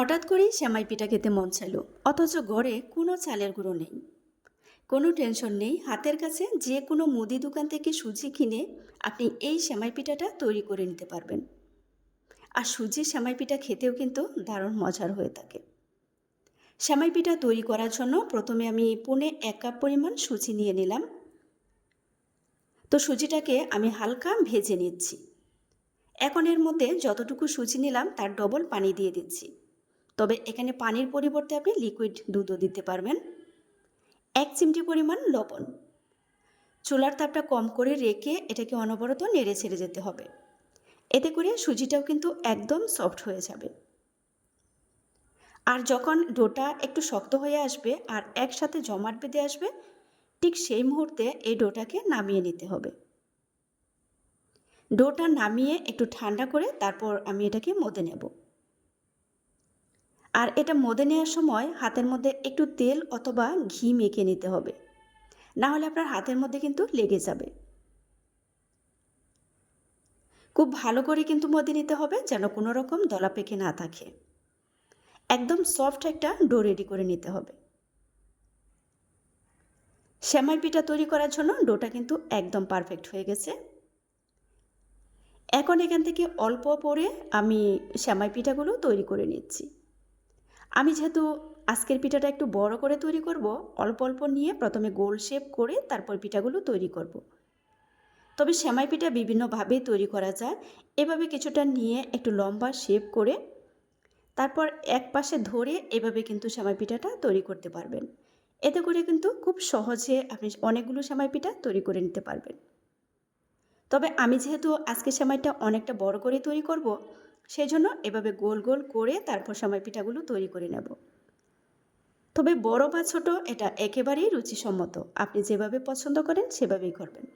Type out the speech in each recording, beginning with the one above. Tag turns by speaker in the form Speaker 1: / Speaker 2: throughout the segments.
Speaker 1: হঠাৎ করেই সেমাই পিঠা খেতে মন চাইল, অথচ ঘরে কোনো চালের গুঁড়ো নেই। কোনো টেনশন নেই, হাতের কাছে যে কোনো মুদি দোকান থেকে সুজি কিনে আপনি এই সেমাই পিঠাটা তৈরি করে নিতে পারবেন। আর সুজির সেমাই পিঠা খেতেও কিন্তু দারুণ মজার হয়ে থাকে। সেমাই পিঠা তৈরি করার জন্য প্রথমে আমি পৌনে এক কাপ পরিমাণ সুজি নিয়ে নিলাম। তো সুজিটাকে আমি হালকা ভেজে নিচ্ছি। এখন এর মধ্যে যতটুকু সুজি নিলাম তার ডবল পানি দিয়ে দিচ্ছি। তবে এখানে পানির পরিবর্তে আপনি লিকুইড দুধও দিতে পারবেন। এক চিমটি পরিমাণ লবণ। চুলার তাপটা কম করে রেখে এটাকে অনবরত নেড়ে ছেড়ে যেতে হবে। এতে করে সুজিটাও কিন্তু একদম সফট হয়ে যাবে। আর যখন ডোটা একটু শক্ত হয়ে আসবে আর একসাথে জমাট বেঁধে আসবে, ঠিক সেই মুহূর্তে এই ডোটাকে নামিয়ে নিতে হবে। ডোটা নামিয়ে একটু ঠান্ডা করে তারপর আমি এটাকে মদে নেব। আর এটা মদে নেওয়ার সময় হাতের মধ্যে একটু তেল অথবা ঘি মেখে নিতে হবে। না হলে আপনার হাতের মধ্যে কিন্তু লেগে যাবে। খুব ভালো করে কিন্তু মদে নিতে হবে যেন কোনো রকম দলা পেকে না থাকে। একদম সফট একটা ডো রেডি করে নিতে হবে। শ্যামাই পিঠা তৈরি করার জন্য ডোটা কিন্তু একদম পারফেক্ট হয়ে গেছে। এখন এখান থেকে অল্প পরে আমি শ্যামাই পিঠাগুলো তৈরি করে নিচ্ছি। আমি যেহেতু আজকের পিঠাটা একটু বড় করে তৈরি করব, অল্প অল্প নিয়ে প্রথমে গোল শেপ করে তারপর পিঠাগুলো তৈরি করব। তবে সেমাই পিঠা বিভিন্নভাবে তৈরি করা যায়। এভাবে কিছুটা নিয়ে একটু লম্বা শেপ করে তারপর এক পাশে ধরে এভাবে কিন্তু সেমাই পিঠাটা তৈরি করতে পারবেন। এতে করে কিন্তু খুব সহজে আপনি অনেকগুলো সেমাই পিঠা তৈরি করে নিতে পারবেন। তবে আমি যেহেতু আজকে সেমাইটা অনেকটা বড় করে তৈরি করব সেই জন্য এভাবে গোল গোল করে তারপর সেমাই পিঠাগুলো তৈরি করে নেব। তবে বড় বা ছোট, এটা একেবারেই রুচিসম্মত। আপনি যেভাবে পছন্দ করেন, সেভাবেই করবেন।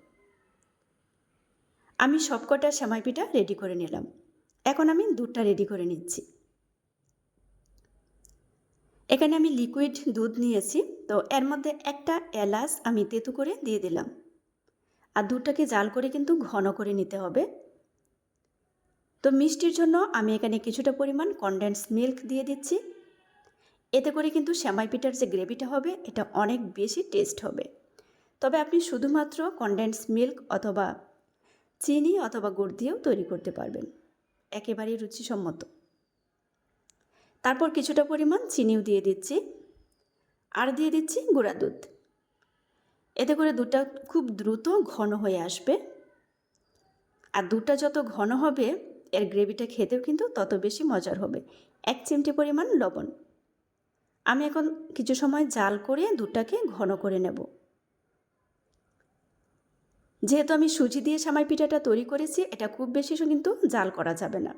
Speaker 1: আমি সবকটা সেমাই পিঠা রেডি করে নিলাম। এখন আমি দুধটা রেডি করে নিচ্ছি। এখানে আমি লিকুইড দুধ নিয়েছি, তো এর মধ্যে একটা এলাচ আমি তেতু করে দিয়ে দিলাম। আর দুধটাকে জাল করে কিন্তু ঘন করে নিতে হবে। তো মিষ্টির জন্য আমি এখানে কিছুটা পরিমাণ কনডেন্স মিল্ক দিয়ে দিচ্ছি। এতে করে কিন্তু শ্যামাই পিঠার যে গ্রেভিটা হবে, এটা অনেক বেশি টেস্ট হবে। তবে আপনি শুধুমাত্র কনডেন্স মিল্ক অথবা চিনি অথবা গুড় দিয়েও তৈরি করতে পারবেন। একেবারেই রুচিসম্মত। তারপর কিছুটা পরিমাণ চিনিও দিয়ে দিচ্ছি। আর দিয়ে দিচ্ছি গুঁড়া দুধ। এতে করে দুধটা খুব দ্রুত ঘন হয়ে আসবে। আর দুধটা যত ঘন হবে এর গ্রেভিটা খেতেও কিন্তু তত বেশি মজার হবে। এক চিমটি পরিমাণ লবণ। আমি এখন কিছু সময় জাল করে দুধটাকে ঘন করে নেব। যেহেতু আমি সুজি দিয়ে সামাই পিঠাটা তৈরি করেছি, এটা খুব বেশি কিন্তু জাল করা যাবে না।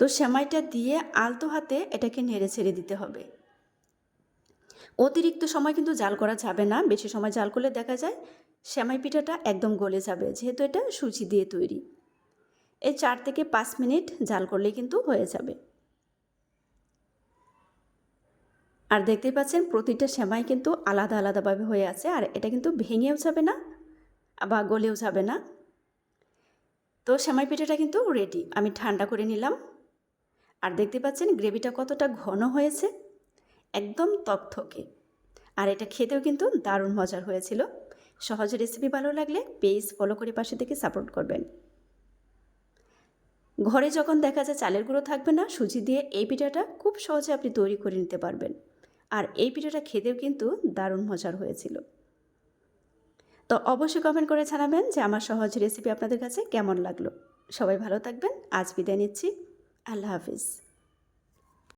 Speaker 1: তো সেমাইটা দিয়ে আলতো হাতে এটাকে নেড়ে ছেড়ে দিতে হবে। অতিরিক্ত সময় কিন্তু জাল করা যাবে না। বেশি সময় জাল করলে দেখা যায় সেমাই পিঠাটা একদম গলে যাবে, যেহেতু এটা সুজি দিয়ে তৈরি। এই চার থেকে পাঁচ মিনিট জাল করলে কিন্তু হয়ে যাবে। আর দেখতে পাচ্ছেন প্রতিটা সেমাই কিন্তু আলাদা আলাদাভাবে হয়ে আছে, আর এটা কিন্তু ভেঙেও যাবে না বা গলেও যাবে না। তো সেমাই পিঠাটা কিন্তু রেডি আমি ঠান্ডা করে নিলাম। আর দেখতে পাচ্ছেন গ্রেভিটা কতটা ঘন হয়েছে। একদম তকথকে আর এটা খেতেও কিন্তু দারুণ মজার হয়েছিল। সহজ রেসিপি ভালো লাগলে পেজ ফলো করে পাশে থেকে সাপোর্ট করবেন। ঘরে যখন দেখা যায় চালের গুঁড়ো থাকবে না, সুজি দিয়ে এই পিঠাটা খুব সহজে আপনি তৈরি করে নিতে পারবেন। আর এই পিঠাটা খেতেও কিন্তু দারুণ মজার হয়েছিল। তো অবশ্যই কমেন্ট করে জানাবেন যে আমার সহজ রেসিপি আপনাদের কাছে কেমন লাগল। সবাই ভালো থাকবেন। আজ বিদায় নিচ্ছি। আল্লাহ হাফিজ।